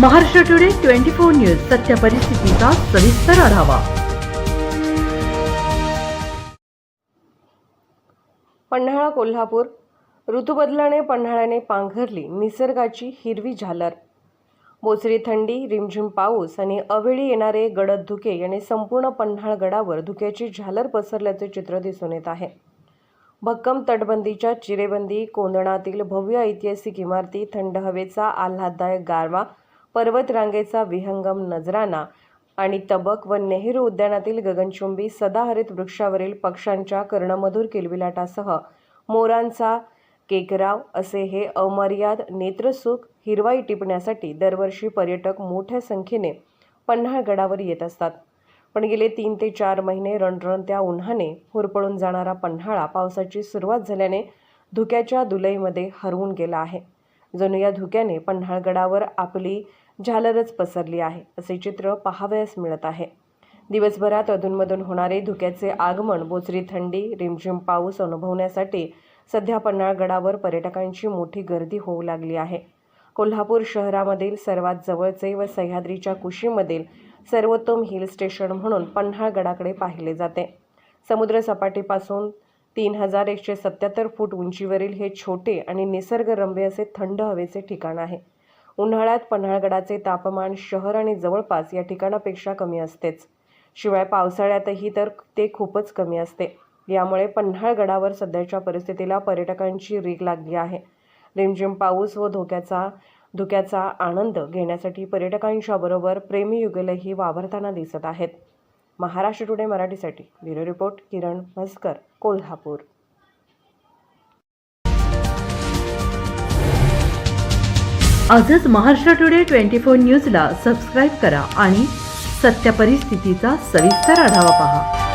Maharashtra today twenty four news सत्य परिस्थितीचा सविस्तर आढावा. पन्हाळा कोल्हापूर. ऋतूबदलाने पन्हाळ्याने पांघरली निसर्गाची हिरवी झालर. बोचरी थंडी रिमझिम पाऊस आणि अवेळी येणारे गडद धुके याने संपूर्ण पन्हाळ गडावर धुक्याची झालर पसरल्याचे चित्र दिसून येत आहे. भक्कम तटबंदीच्या चिरेबंदी कोंदणातील भव्य ऐतिहासिक इमारती थंड हवेचा आल्हाददायक गारवा पर्वतरांगेचा विहंगम नजराना आणि तबक व नेहरू उद्यानातील गगनचुंबी सदाहरित वृक्षावरील पक्ष्यांच्या कर्णमधुर किलबिलाटासह मोरांचा केकराव असे हे अमर्याद नेत्रसुख हिरवाई टिपण्यासाठी दरवर्षी पर्यटक मोठ्या संख्येने पन्हाळगडावर येत असतात. पण गेले तीन ते चार महिने रणरणत्या उन्हाने होरपळून जाणारा पन्हाळा पावसाची सुरुवात झाल्याने धुक्याच्या दुलईमध्ये हरवून गेला आहे. जणू या धुक्याने पन्हाळगडावर आपली झालरच पसरली आहे असे चित्र पाहावयास मिळत आहे. दिवसभरात अधूनमधून होणारे धुक्याचे आगमन बोचरी थंडी रिमझिम पाऊस अनुभवण्यासाठी सध्या पन्हाळगडावर पर्यटकांची मोठी गर्दी होऊ लागली आहे. कोल्हापूर शहरामधील सर्वात जवळचे व सह्याद्रीच्या कुशीमधील सर्वोत्तम हिल स्टेशन म्हणून पन्हाळगडाकडे पाहिले जाते. समुद्रसपाटीपासून तीन हजार एकशे सत्याहत्तर फूट उंचीवरील हे छोटे आणि निसर्गरम्य असे थंड हवेचे ठिकाण आहे. उन्हाळ्यात पन्हाळगडाचे तापमान शहर आणि जवळपास या ठिकाणापेक्षा कमी असतेच. शिवाय पावसाळ्यातही तर ते खूपच कमी असते. यामुळे पन्हाळगडावर सध्याच्या परिस्थितीला पर्यटकांची रीग लागली आहे. रिमझिम पाऊस व धोक्याचा धुक्याचा आनंद घेण्यासाठी पर्यटकांच्या बरोबर प्रेमी युगलही वावरताना दिसत आहेत. महाराष्ट्र टुडे मराठीसाठी ब्युरो रिपोर्ट किरण म्हसकर कोल्हापूर. आजच महाराष्ट्र टुडे ट्वेंटी फोर न्यूजला सबस्क्राईब करा आणि सत्य परिस्थितीचा सविस्तर आढावा पहा.